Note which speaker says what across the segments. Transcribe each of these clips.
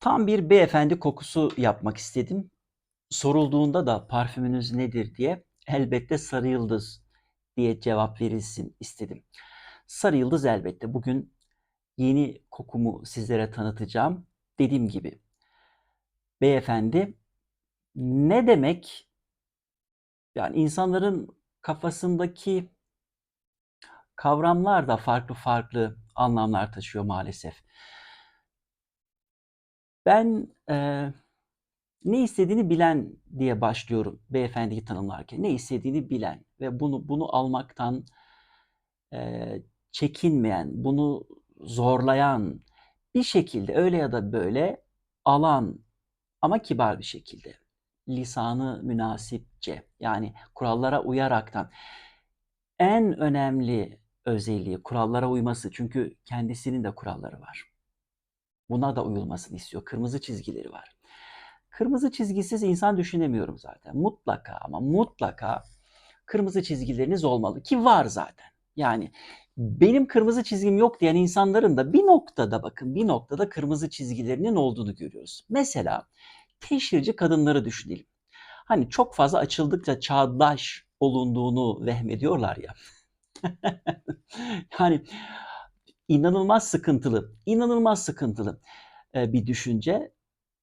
Speaker 1: Tam bir beyefendi kokusu yapmak istedim. Sorulduğunda da parfümünüz nedir diye elbette Sarı Yıldız diye cevap verilsin istedim. Sarı Yıldız elbette. Bugün yeni kokumu sizlere tanıtacağım. Dediğim gibi beyefendi ne demek? Yani insanların kafasındaki kavramlar da farklı farklı anlamlar taşıyor maalesef. Ben eee, ne istediğini bilen diye başlıyorum beyefendiyi tanımlarken. Ne istediğini bilen ve bunu bunu almaktan eee, çekinmeyen, bunu zorlayan bir şekilde öyle ya da böyle alan ama kibar bir şekilde lisanı münasipçe yani kurallara uyaraktan en önemli özelliği kurallara uyması çünkü kendisinin de kuralları var. Buna da uyulmasını istiyor. Kırmızı çizgileri var. Kırmızı çizgisiz insan düşünemiyorum zaten. Mutlaka ama mutlaka kırmızı çizgileriniz olmalı ki var zaten. Yani benim kırmızı çizgim yok diyen insanların da bir noktada bakın bir noktada kırmızı çizgilerinin olduğunu görüyoruz. Mesela teşhirci kadınları düşünelim. Hani çok fazla açıldıkça çağdaş olunduğunu vehmediyorlar ya. yani inanılmaz sıkıntılı, inanılmaz sıkıntılı e, bir düşünce.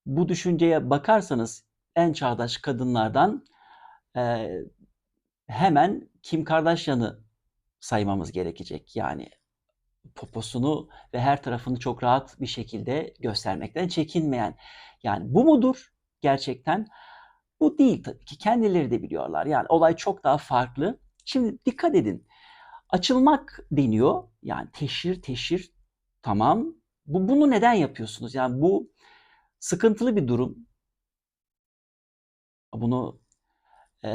Speaker 1: Bu düşünceye bakarsanız en çağdaş kadınlardan e, hemen Kim Kardashian'ı saymamız gerekecek. Yani poposunu ve her tarafını çok rahat bir şekilde göstermekten çekinmeyen. Yani bu mudur gerçekten? Bu değil tabii ki. Kendileri de biliyorlar. Yani olay çok daha farklı. Şimdi dikkat edin. Açılmak deniyor. Yani teşhir teşhir tamam. Bu bunu neden yapıyorsunuz? Yani bu sıkıntılı bir durum. Bunu e,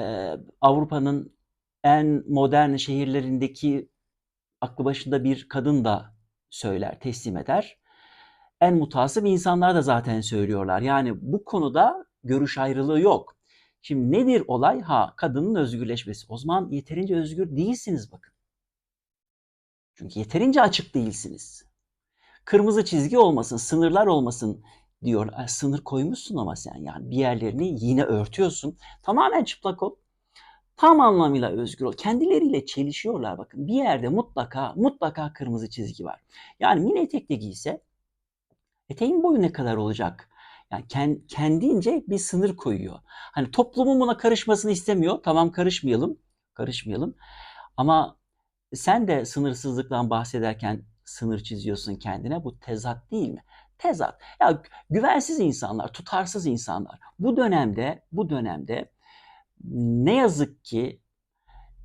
Speaker 1: Avrupa'nın en modern şehirlerindeki aklı başında bir kadın da söyler, teslim eder. En mutasip insanlar da zaten söylüyorlar. Yani bu konuda görüş ayrılığı yok. Şimdi nedir olay? Ha kadının özgürleşmesi. O zaman yeterince özgür değilsiniz bakın. Çünkü yeterince açık değilsiniz. Kırmızı çizgi olmasın, sınırlar olmasın diyor. Sınır koymuşsun ama sen yani bir yerlerini yine örtüyorsun. Tamamen çıplak ol. Tam anlamıyla özgür ol. Kendileriyle çelişiyorlar bakın. Bir yerde mutlaka mutlaka kırmızı çizgi var. Yani mini etek de giyse eteğin boyu ne kadar olacak? Yani kendince bir sınır koyuyor. Hani toplumun buna karışmasını istemiyor. Tamam karışmayalım. Karışmayalım. Ama sen de sınırsızlıktan bahsederken sınır çiziyorsun kendine. Bu tezat değil mi? Tezat. Ya güvensiz insanlar, tutarsız insanlar. Bu dönemde, bu dönemde ne yazık ki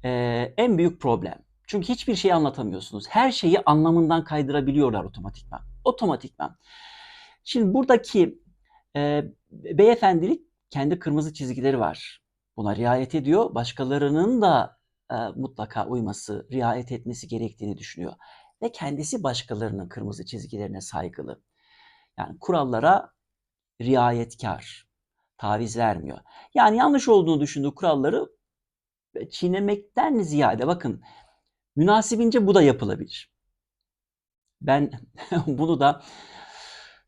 Speaker 1: e, en büyük problem. Çünkü hiçbir şey anlatamıyorsunuz. Her şeyi anlamından kaydırabiliyorlar otomatikman. Otomatikman. Şimdi buradaki e, beyefendilik kendi kırmızı çizgileri var. Buna riayet ediyor. Başkalarının da e, mutlaka uyması, riayet etmesi gerektiğini düşünüyor. Ve kendisi başkalarının kırmızı çizgilerine saygılı. Yani kurallara riayetkar, taviz vermiyor. Yani yanlış olduğunu düşündüğü kuralları çiğnemekten ziyade bakın münasibince bu da yapılabilir. Ben bunu da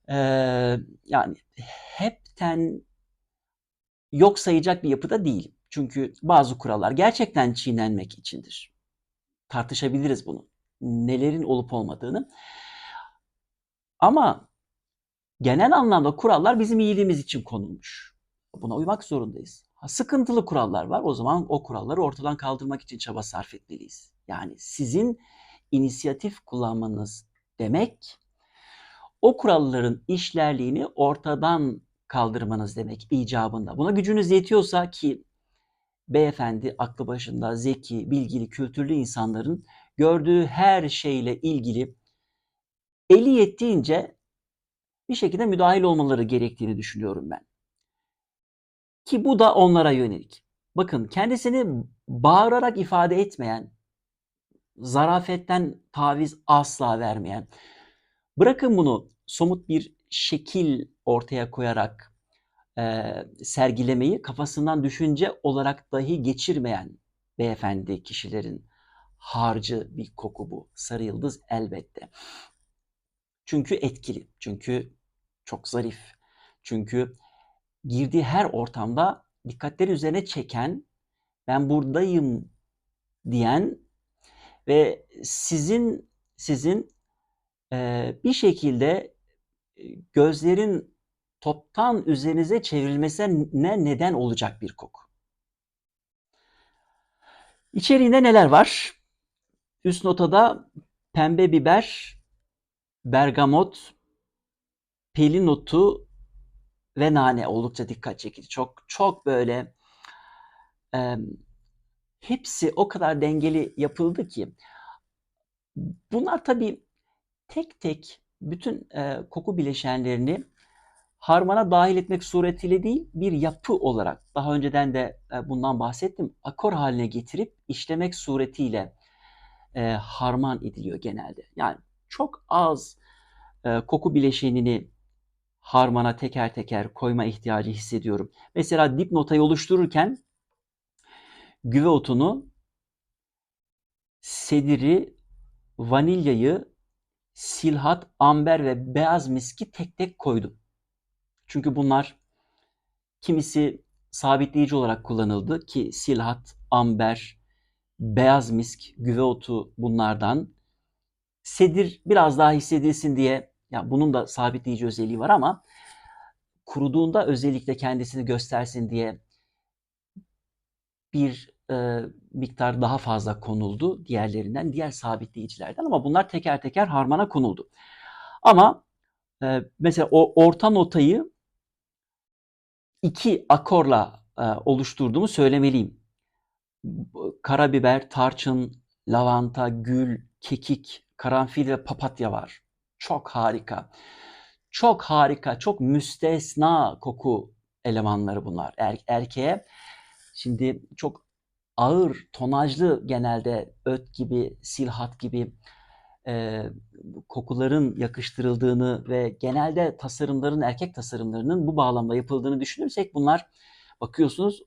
Speaker 1: e, yani hepten yok sayacak bir yapıda değil. Çünkü bazı kurallar gerçekten çiğnenmek içindir. Tartışabiliriz bunu. Nelerin olup olmadığını. Ama genel anlamda kurallar bizim iyiliğimiz için konulmuş. Buna uymak zorundayız. Ha, sıkıntılı kurallar var. O zaman o kuralları ortadan kaldırmak için çaba sarf etmeliyiz. Yani sizin inisiyatif kullanmanız demek o kuralların işlerliğini ortadan kaldırmanız demek icabında. Buna gücünüz yetiyorsa ki beyefendi aklı başında zeki, bilgili, kültürlü insanların gördüğü her şeyle ilgili eli yettiğince bir şekilde müdahil olmaları gerektiğini düşünüyorum ben. Ki bu da onlara yönelik. Bakın kendisini bağırarak ifade etmeyen, zarafetten taviz asla vermeyen, bırakın bunu somut bir şekil ortaya koyarak e, sergilemeyi kafasından düşünce olarak dahi geçirmeyen beyefendi kişilerin harcı bir koku bu. Sarı yıldız elbette. Çünkü etkili, çünkü çok zarif, Çünkü girdiği her ortamda dikkatleri üzerine çeken, ben buradayım diyen ve sizin sizin eee, bir şekilde e, gözlerin toptan üzerinize çevrilmesine neden olacak bir koku. İçeriğinde neler var? Üst notada pembe biber, bergamot, pelin otu ve nane oldukça dikkat çekici. Çok çok böyle e, hepsi o kadar dengeli yapıldı ki bunlar tabii tek tek bütün e, koku bileşenlerini harmana dahil etmek suretiyle değil bir yapı olarak daha önceden de e, bundan bahsettim akor haline getirip işlemek suretiyle e, harman ediliyor genelde. Yani çok az e, koku bileşenini harmana teker teker koyma ihtiyacı hissediyorum. Mesela dip notayı oluştururken güve otunu, sediri, vanilyayı, silhat, amber ve beyaz miski tek tek koydum. Çünkü bunlar kimisi sabitleyici olarak kullanıldı ki silhat, amber, beyaz misk, güve otu bunlardan. Sedir biraz daha hissedilsin diye ya bunun da sabitleyici özelliği var ama kuruduğunda özellikle kendisini göstersin diye bir e, miktar daha fazla konuldu diğerlerinden, diğer sabitleyicilerden ama bunlar teker teker harmana konuldu. Ama e, mesela o orta notayı iki akorla e, oluşturduğumu söylemeliyim. Karabiber, tarçın, lavanta, gül, kekik, karanfil ve papatya var. Çok harika. Çok harika, çok müstesna koku elemanları bunlar. Er, erkeğe şimdi çok ağır, tonajlı genelde öt gibi, silhat gibi e, kokuların yakıştırıldığını ve genelde tasarımların, erkek tasarımlarının bu bağlamda yapıldığını düşünürsek bunlar bakıyorsunuz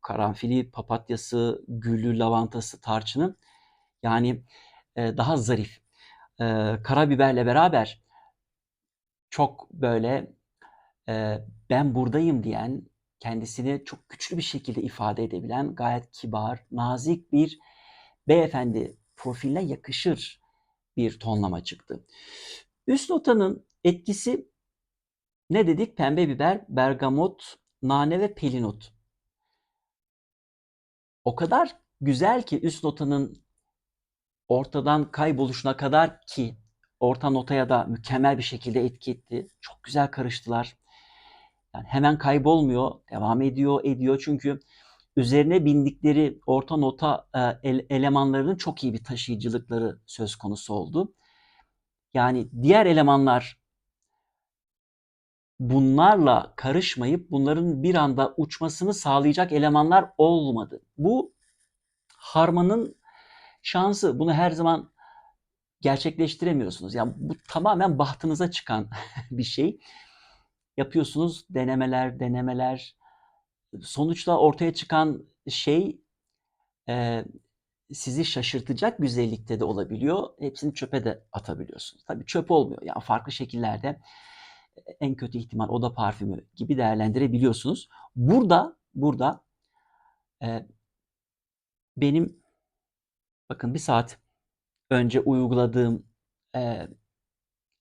Speaker 1: karanfili, papatyası, gülü, lavantası, tarçını yani e, daha zarif. E, karabiberle beraber çok böyle e, ben buradayım diyen, kendisini çok güçlü bir şekilde ifade edebilen, gayet kibar, nazik bir beyefendi profiline yakışır bir tonlama çıktı. Üst notanın etkisi ne dedik? Pembe biber, bergamot, nane ve pelinot. O kadar güzel ki üst notanın ortadan kayboluşuna kadar ki orta notaya da mükemmel bir şekilde etki etti. Çok güzel karıştılar. Yani hemen kaybolmuyor, devam ediyor, ediyor çünkü üzerine bindikleri orta nota e, elemanlarının çok iyi bir taşıyıcılıkları söz konusu oldu. Yani diğer elemanlar bunlarla karışmayıp bunların bir anda uçmasını sağlayacak elemanlar olmadı. Bu harmanın şansı. Bunu her zaman gerçekleştiremiyorsunuz. Yani bu tamamen bahtınıza çıkan bir şey. Yapıyorsunuz denemeler, denemeler. Sonuçta ortaya çıkan şey e, sizi şaşırtacak güzellikte de olabiliyor. Hepsini çöpe de atabiliyorsunuz. Tabii çöp olmuyor. Yani farklı şekillerde en kötü ihtimal oda parfümü gibi değerlendirebiliyorsunuz. Burada burada e, benim bakın bir saat önce uyguladığım e,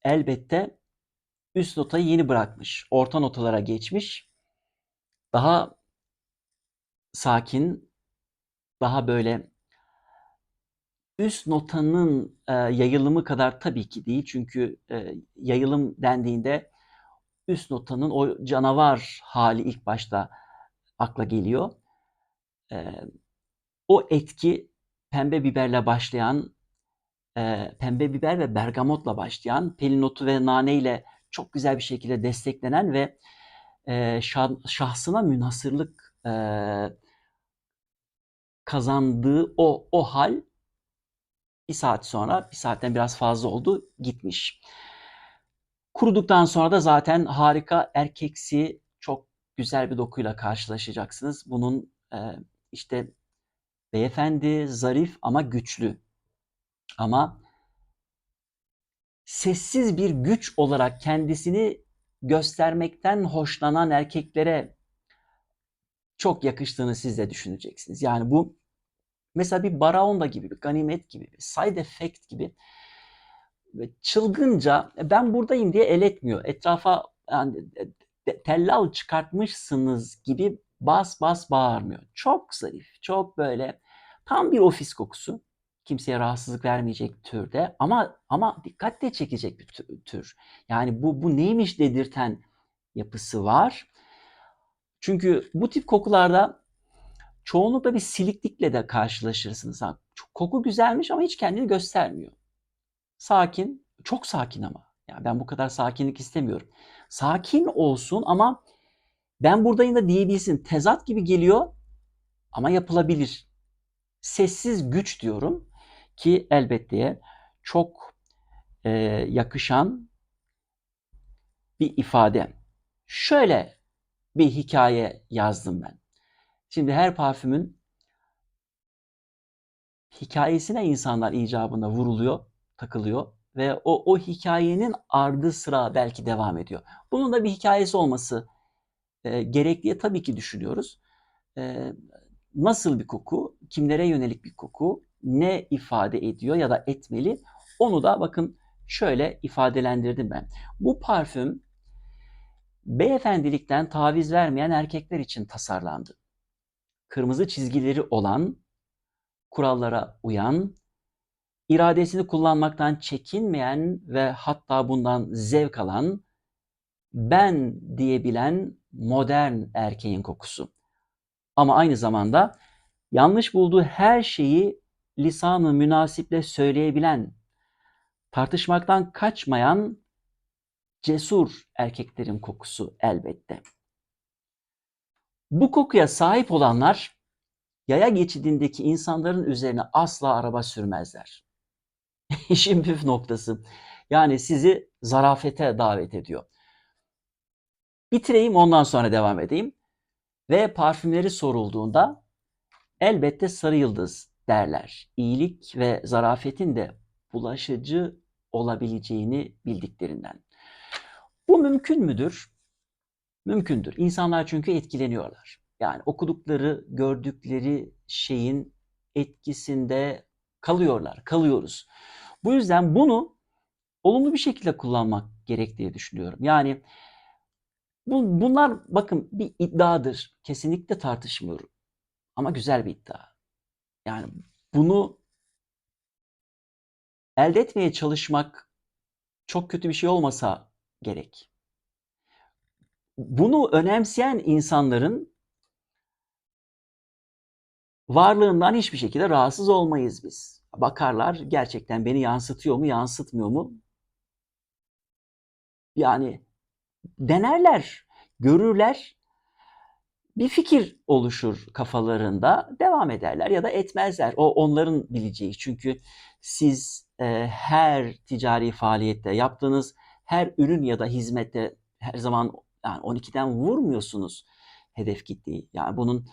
Speaker 1: elbette üst notayı yeni bırakmış. Orta notalara geçmiş. Daha sakin, daha böyle üst notanın e, yayılımı kadar tabii ki değil. Çünkü e, yayılım dendiğinde üst notanın o canavar hali ilk başta akla geliyor. E, o etki pembe biberle başlayan, e, pembe biber ve bergamotla başlayan, pelinotu ve nane ile çok güzel bir şekilde desteklenen ve e, şahsına münhasırlık e, kazandığı o o hal bir saat sonra, bir saatten biraz fazla oldu, gitmiş. Kuruduktan sonra da zaten harika erkeksi çok güzel bir dokuyla karşılaşacaksınız. Bunun e, işte beyefendi, zarif ama güçlü. Ama sessiz bir güç olarak kendisini göstermekten hoşlanan erkeklere çok yakıştığını siz de düşüneceksiniz. Yani bu mesela bir baraonda gibi, bir ganimet gibi, bir side effect gibi ve çılgınca "E, ben buradayım diye el etmiyor. Etrafa yani e, tellal çıkartmışsınız gibi bas bas bağırmıyor. Çok zarif, çok böyle tam bir ofis kokusu. Kimseye rahatsızlık vermeyecek türde ama ama dikkat de çekecek bir tü- tür. Yani bu bu neymiş dedirten yapısı var. Çünkü bu tip kokularda çoğunlukla bir siliklikle de karşılaşırsınız. Ha, koku güzelmiş ama hiç kendini göstermiyor. Sakin, çok sakin ama. Yani ben bu kadar sakinlik istemiyorum. Sakin olsun ama ben buradayım da diyebilsin. Tezat gibi geliyor ama yapılabilir. Sessiz güç diyorum ki elbette çok e, yakışan bir ifade. Şöyle bir hikaye yazdım ben. Şimdi her parfümün hikayesine insanlar icabında vuruluyor, takılıyor ve o, o hikayenin ardı sıra belki devam ediyor. Bunun da bir hikayesi olması e, gerek diye tabii ki düşünüyoruz. E, nasıl bir koku, kimlere yönelik bir koku, ne ifade ediyor ya da etmeli onu da bakın şöyle ifadelendirdim ben. Bu parfüm beyefendilikten taviz vermeyen erkekler için tasarlandı. Kırmızı çizgileri olan, kurallara uyan, iradesini kullanmaktan çekinmeyen ve hatta bundan zevk alan, ben diyebilen modern erkeğin kokusu. Ama aynı zamanda yanlış bulduğu her şeyi lisanı münasiple söyleyebilen, tartışmaktan kaçmayan cesur erkeklerin kokusu elbette. Bu kokuya sahip olanlar yaya geçidindeki insanların üzerine asla araba sürmezler. İşin püf noktası. Yani sizi zarafete davet ediyor. Bitireyim ondan sonra devam edeyim. Ve parfümleri sorulduğunda elbette sarı yıldız derler. İyilik ve zarafetin de bulaşıcı olabileceğini bildiklerinden. Bu mümkün müdür? Mümkündür. İnsanlar çünkü etkileniyorlar. Yani okudukları, gördükleri şeyin etkisinde kalıyorlar, kalıyoruz. Bu yüzden bunu olumlu bir şekilde kullanmak gerek diye düşünüyorum. Yani bu, bunlar bakın bir iddiadır. Kesinlikle tartışmıyorum. Ama güzel bir iddia. Yani bunu elde etmeye çalışmak çok kötü bir şey olmasa gerek. Bunu önemseyen insanların varlığından hiçbir şekilde rahatsız olmayız biz. Bakarlar gerçekten beni yansıtıyor mu, yansıtmıyor mu? Yani denerler, görürler, bir fikir oluşur kafalarında, devam ederler ya da etmezler. O onların bileceği. Çünkü siz e, her ticari faaliyette yaptığınız her ürün ya da hizmette her zaman yani 12'den vurmuyorsunuz hedef kitleyi. Yani bunun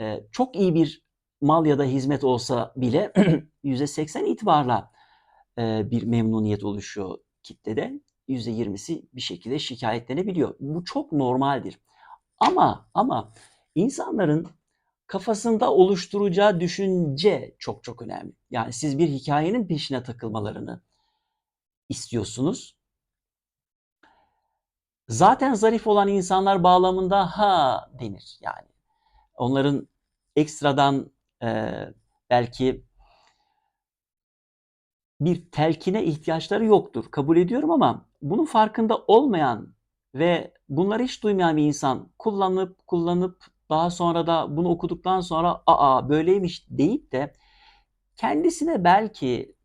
Speaker 1: e, çok iyi bir mal ya da hizmet olsa bile %80 itibarla e, bir memnuniyet oluşuyor kitlede. %20'si bir şekilde şikayetlenebiliyor. Bu çok normaldir. Ama ama insanların kafasında oluşturacağı düşünce çok çok önemli. Yani siz bir hikayenin peşine takılmalarını istiyorsunuz. Zaten zarif olan insanlar bağlamında ha denir yani. Onların ekstradan e, belki bir telkine ihtiyaçları yoktur. Kabul ediyorum ama bunun farkında olmayan ve bunları hiç duymayan bir insan kullanıp kullanıp daha sonra da bunu okuduktan sonra aa böyleymiş deyip de kendisine belki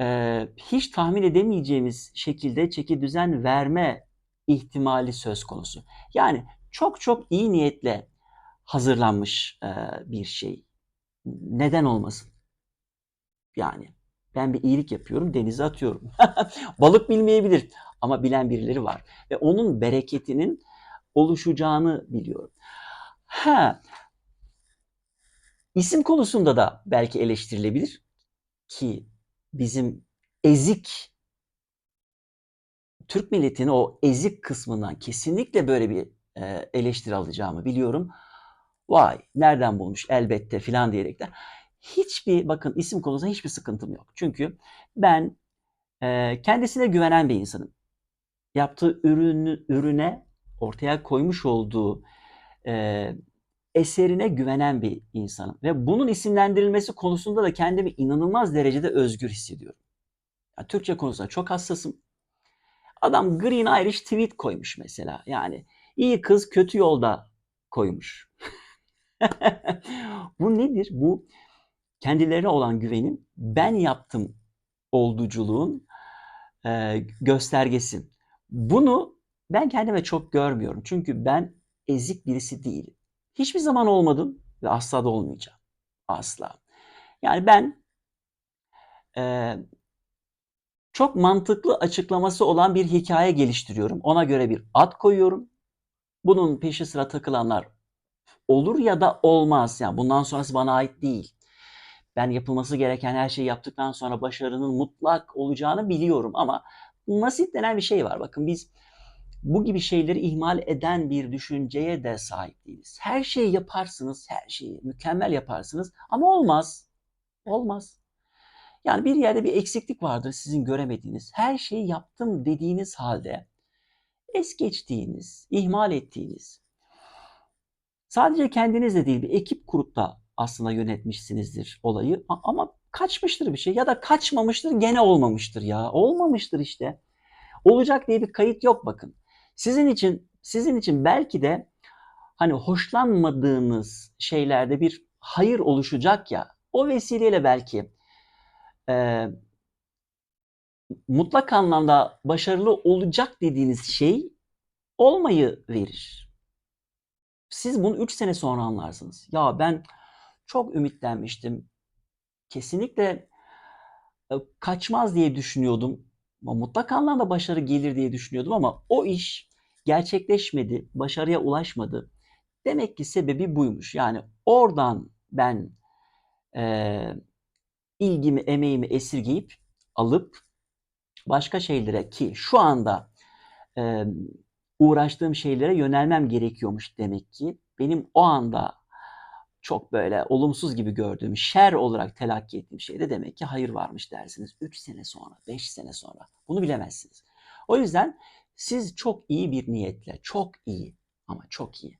Speaker 1: e, hiç tahmin edemeyeceğimiz şekilde çeki düzen verme ihtimali söz konusu. Yani çok çok iyi niyetle hazırlanmış e, bir şey. Neden olmasın? Yani ben bir iyilik yapıyorum, denize atıyorum. Balık bilmeyebilir ama bilen birileri var ve onun bereketinin oluşacağını biliyorum. Ha, isim konusunda da belki eleştirilebilir ki bizim ezik Türk milletinin o ezik kısmından kesinlikle böyle bir e, eleştiri alacağımı biliyorum. Vay nereden bulmuş elbette filan diyerek de hiçbir bakın isim konusunda hiçbir sıkıntım yok. Çünkü ben e, kendisine güvenen bir insanım. Yaptığı ürünü, ürüne ortaya koymuş olduğu e, eserine güvenen bir insanım. Ve bunun isimlendirilmesi konusunda da kendimi inanılmaz derecede özgür hissediyorum. Yani Türkçe konusunda çok hassasım. Adam Green Irish tweet koymuş mesela. Yani iyi kız kötü yolda koymuş. Bu nedir? Bu kendilerine olan güvenin ben yaptım olduculuğun e, göstergesi. Bunu ben kendime çok görmüyorum. Çünkü ben ezik birisi değilim. Hiçbir zaman olmadım ve asla da olmayacağım. Asla. Yani ben e, çok mantıklı açıklaması olan bir hikaye geliştiriyorum. Ona göre bir ad koyuyorum. Bunun peşi sıra takılanlar olur ya da olmaz. Yani bundan sonrası bana ait değil. Ben yapılması gereken her şeyi yaptıktan sonra başarının mutlak olacağını biliyorum ama nasip denen bir şey var. Bakın biz bu gibi şeyleri ihmal eden bir düşünceye de sahip değiliz. Her şeyi yaparsınız, her şeyi mükemmel yaparsınız ama olmaz. Olmaz. Yani bir yerde bir eksiklik vardır sizin göremediğiniz. Her şeyi yaptım dediğiniz halde es geçtiğiniz, ihmal ettiğiniz, sadece kendinizle değil bir ekip kurup da aslında yönetmişsinizdir olayı ama kaçmıştır bir şey ya da kaçmamıştır gene olmamıştır ya. Olmamıştır işte. Olacak diye bir kayıt yok bakın. Sizin için sizin için belki de hani hoşlanmadığınız şeylerde bir hayır oluşacak ya. O vesileyle belki e, mutlak anlamda başarılı olacak dediğiniz şey olmayı verir. Siz bunu 3 sene sonra anlarsınız. Ya ben çok ümitlenmiştim. Kesinlikle kaçmaz diye düşünüyordum. Mutlak anlamda başarı gelir diye düşünüyordum ama o iş gerçekleşmedi, başarıya ulaşmadı. Demek ki sebebi buymuş. Yani oradan ben e, ilgimi, emeğimi esirgeyip alıp başka şeylere ki şu anda e, uğraştığım şeylere yönelmem gerekiyormuş demek ki. Benim o anda çok böyle olumsuz gibi gördüğüm, şer olarak telakki ettiğim şeyde demek ki hayır varmış dersiniz. 3 sene sonra, 5 sene sonra. Bunu bilemezsiniz. O yüzden siz çok iyi bir niyetle, çok iyi ama çok iyi.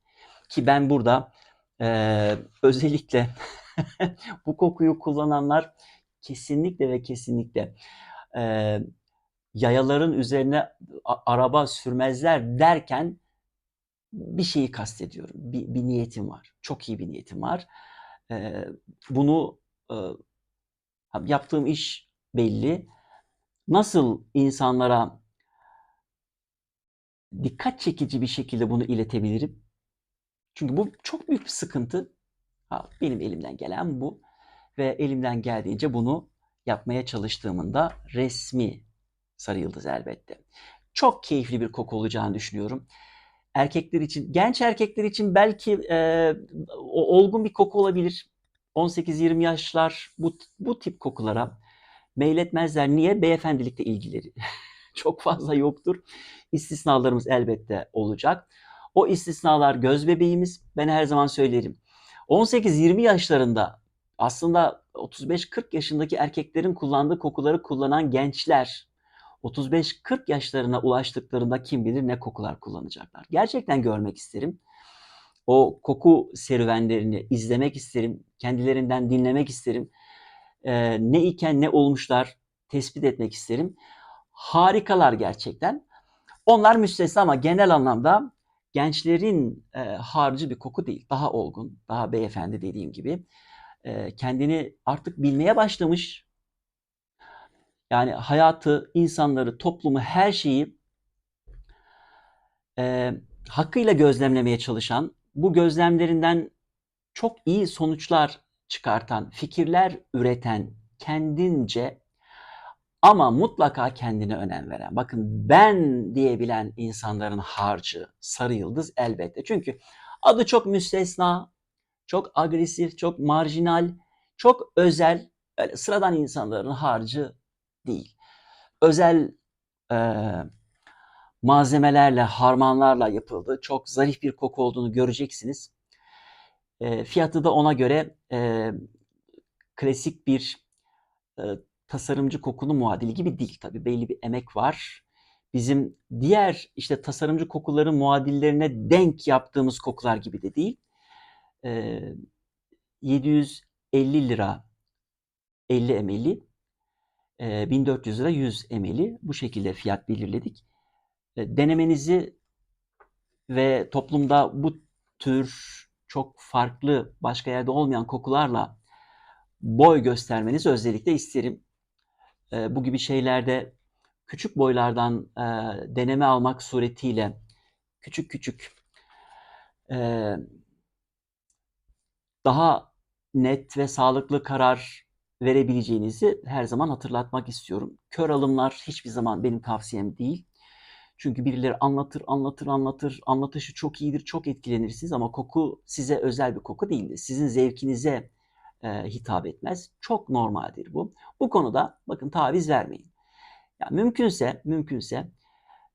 Speaker 1: Ki ben burada e, özellikle bu kokuyu kullananlar kesinlikle ve kesinlikle e, yayaların üzerine araba sürmezler derken bir şeyi kastediyorum. Bir, bir niyetim var. Çok iyi bir niyetim var. E, bunu e, yaptığım iş belli. Nasıl insanlara dikkat çekici bir şekilde bunu iletebilirim? Çünkü bu çok büyük bir sıkıntı. Ha, benim elimden gelen bu ve elimden geldiğince bunu yapmaya çalıştığımın da resmi sarı yıldız elbette. Çok keyifli bir koku olacağını düşünüyorum. Erkekler için, genç erkekler için belki e, olgun bir koku olabilir. 18-20 yaşlar bu, bu tip kokulara meyletmezler. Niye? Beyefendilikle ilgileri çok fazla yoktur. İstisnalarımız elbette olacak. O istisnalar göz bebeğimiz. Ben her zaman söylerim. 18-20 yaşlarında aslında 35-40 yaşındaki erkeklerin kullandığı kokuları kullanan gençler 35-40 yaşlarına ulaştıklarında kim bilir ne kokular kullanacaklar. Gerçekten görmek isterim. O koku serüvenlerini izlemek isterim. Kendilerinden dinlemek isterim. Ee, ne iken ne olmuşlar tespit etmek isterim. Harikalar gerçekten. Onlar müstesna ama genel anlamda gençlerin e, harcı bir koku değil. Daha olgun, daha beyefendi dediğim gibi. E, kendini artık bilmeye başlamış. Yani hayatı, insanları, toplumu, her şeyi e, hakkıyla gözlemlemeye çalışan, bu gözlemlerinden çok iyi sonuçlar çıkartan, fikirler üreten, kendince ama mutlaka kendine önem veren. Bakın ben diyebilen insanların harcı sarı yıldız elbette. Çünkü adı çok müstesna, çok agresif, çok marjinal, çok özel, öyle sıradan insanların harcı değil. Özel e, malzemelerle, harmanlarla yapıldı. Çok zarif bir koku olduğunu göreceksiniz. E, fiyatı da ona göre e, klasik bir e, tasarımcı kokulu muadili gibi değil tabii. Belli bir emek var. Bizim diğer işte tasarımcı kokuların muadillerine denk yaptığımız kokular gibi de değil. E, 750 lira 50 ml'i, e, 1400 lira 100 ml'i bu şekilde fiyat belirledik. E, denemenizi ve toplumda bu tür çok farklı başka yerde olmayan kokularla boy göstermenizi özellikle isterim. E, bu gibi şeylerde küçük boylardan e, deneme almak suretiyle küçük küçük e, daha net ve sağlıklı karar verebileceğinizi her zaman hatırlatmak istiyorum. Kör alımlar hiçbir zaman benim tavsiyem değil. Çünkü birileri anlatır, anlatır, anlatır. Anlatışı çok iyidir, çok etkilenirsiniz ama koku size özel bir koku değildir. Sizin zevkinize e, hitap etmez. Çok normaldir bu. Bu konuda bakın taviz vermeyin. Yani mümkünse, mümkünse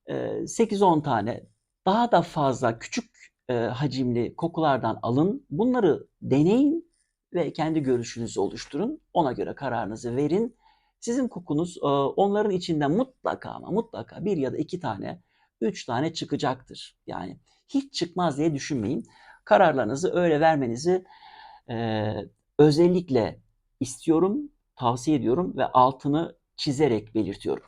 Speaker 1: e, 8-10 tane daha da fazla küçük e, hacimli kokulardan alın. Bunları deneyin ve kendi görüşünüzü oluşturun. Ona göre kararınızı verin. Sizin kokunuz e, onların içinden mutlaka ama mutlaka bir ya da iki tane, üç tane çıkacaktır. Yani hiç çıkmaz diye düşünmeyin. Kararlarınızı öyle vermenizi e, özellikle istiyorum, tavsiye ediyorum ve altını çizerek belirtiyorum.